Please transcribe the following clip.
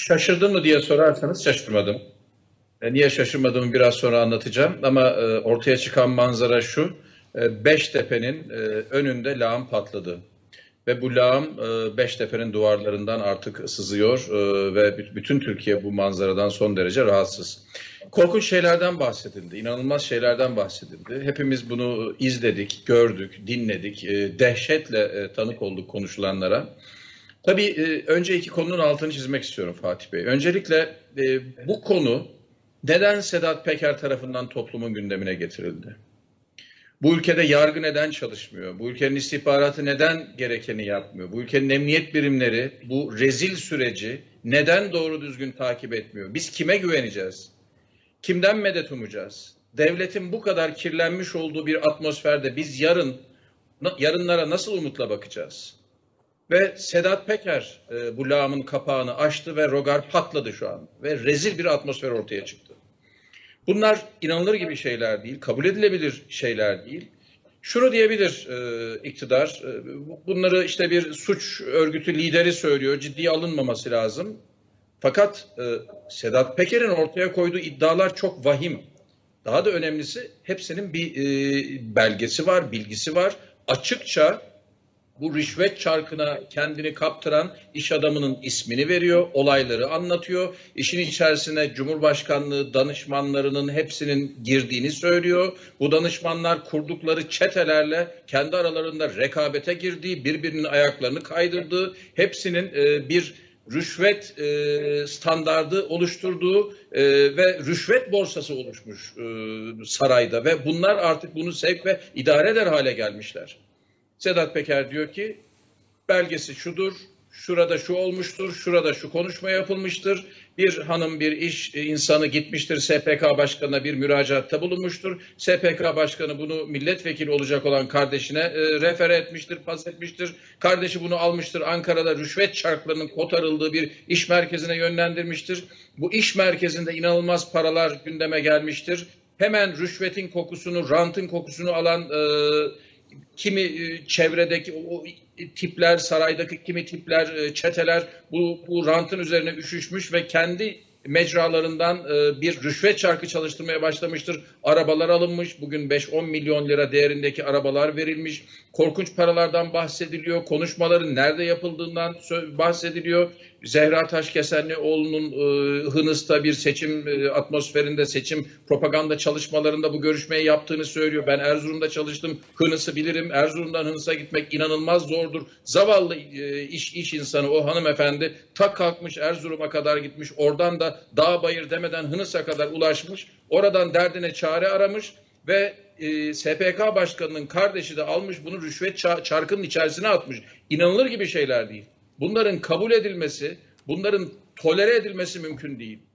Şaşırdın mı diye sorarsanız şaşırmadım. E, niye şaşırmadığımı biraz sonra anlatacağım ama e, ortaya çıkan manzara şu. E, Beştepe'nin e, önünde lağım patladı. Ve bu lağım e, Beştepe'nin duvarlarından artık sızıyor e, ve bütün Türkiye bu manzaradan son derece rahatsız. Korkunç şeylerden bahsedildi, inanılmaz şeylerden bahsedildi. Hepimiz bunu izledik, gördük, dinledik, e, dehşetle e, tanık olduk konuşulanlara. Tabii e, önce iki konunun altını çizmek istiyorum Fatih Bey. Öncelikle e, bu konu neden Sedat Peker tarafından toplumun gündemine getirildi? Bu ülkede yargı neden çalışmıyor? Bu ülkenin istihbaratı neden gerekeni yapmıyor? Bu ülkenin emniyet birimleri bu rezil süreci neden doğru düzgün takip etmiyor? Biz kime güveneceğiz? Kimden medet umacağız? Devletin bu kadar kirlenmiş olduğu bir atmosferde biz yarın yarınlara nasıl umutla bakacağız? Ve Sedat Peker e, bu lağımın kapağını açtı ve rogar patladı şu an. Ve rezil bir atmosfer ortaya çıktı. Bunlar inanılır gibi şeyler değil, kabul edilebilir şeyler değil. Şunu diyebilir e, iktidar, e, bunları işte bir suç örgütü lideri söylüyor, ciddiye alınmaması lazım. Fakat e, Sedat Peker'in ortaya koyduğu iddialar çok vahim. Daha da önemlisi hepsinin bir e, belgesi var, bilgisi var. Açıkça bu rüşvet çarkına kendini kaptıran iş adamının ismini veriyor, olayları anlatıyor. İşin içerisine Cumhurbaşkanlığı danışmanlarının hepsinin girdiğini söylüyor. Bu danışmanlar kurdukları çetelerle kendi aralarında rekabete girdiği, birbirinin ayaklarını kaydırdığı, hepsinin e, bir rüşvet e, standardı oluşturduğu e, ve rüşvet borsası oluşmuş e, sarayda ve bunlar artık bunu sevk ve idare eder hale gelmişler. Sedat Peker diyor ki belgesi şudur, şurada şu olmuştur, şurada şu konuşma yapılmıştır. Bir hanım bir iş insanı gitmiştir SPK başkanına bir müracaatta bulunmuştur. SPK başkanı bunu milletvekili olacak olan kardeşine e, refere etmiştir, pas etmiştir. Kardeşi bunu almıştır Ankara'da rüşvet çarklarının kotarıldığı bir iş merkezine yönlendirmiştir. Bu iş merkezinde inanılmaz paralar gündeme gelmiştir. Hemen rüşvetin kokusunu, rantın kokusunu alan e, kimi e, çevredeki o tipler, saraydaki kimi tipler, e, çeteler bu, bu rantın üzerine üşüşmüş ve kendi mecralarından e, bir rüşvet çarkı çalıştırmaya başlamıştır. Arabalar alınmış. Bugün 5-10 milyon lira değerindeki arabalar verilmiş. Korkunç paralardan bahsediliyor. Konuşmaların nerede yapıldığından bahsediliyor. Zehra Taşkesenlioğlu'nun e, Hınıs'ta bir seçim e, atmosferinde, seçim propaganda çalışmalarında bu görüşmeyi yaptığını söylüyor. Ben Erzurum'da çalıştım. Hınıs'ı bilirim. Erzurum'dan Hınıs'a gitmek inanılmaz zordur. Zavallı e, iş iş insanı o hanımefendi tak kalkmış Erzurum'a kadar gitmiş. Oradan da dağ bayır demeden Hınıs'a kadar ulaşmış. Oradan derdine çare aramış ve e, SPK başkanının kardeşi de almış bunu rüşvet ça- çarkının içerisine atmış. İnanılır gibi şeyler değil. Bunların kabul edilmesi, bunların tolere edilmesi mümkün değil.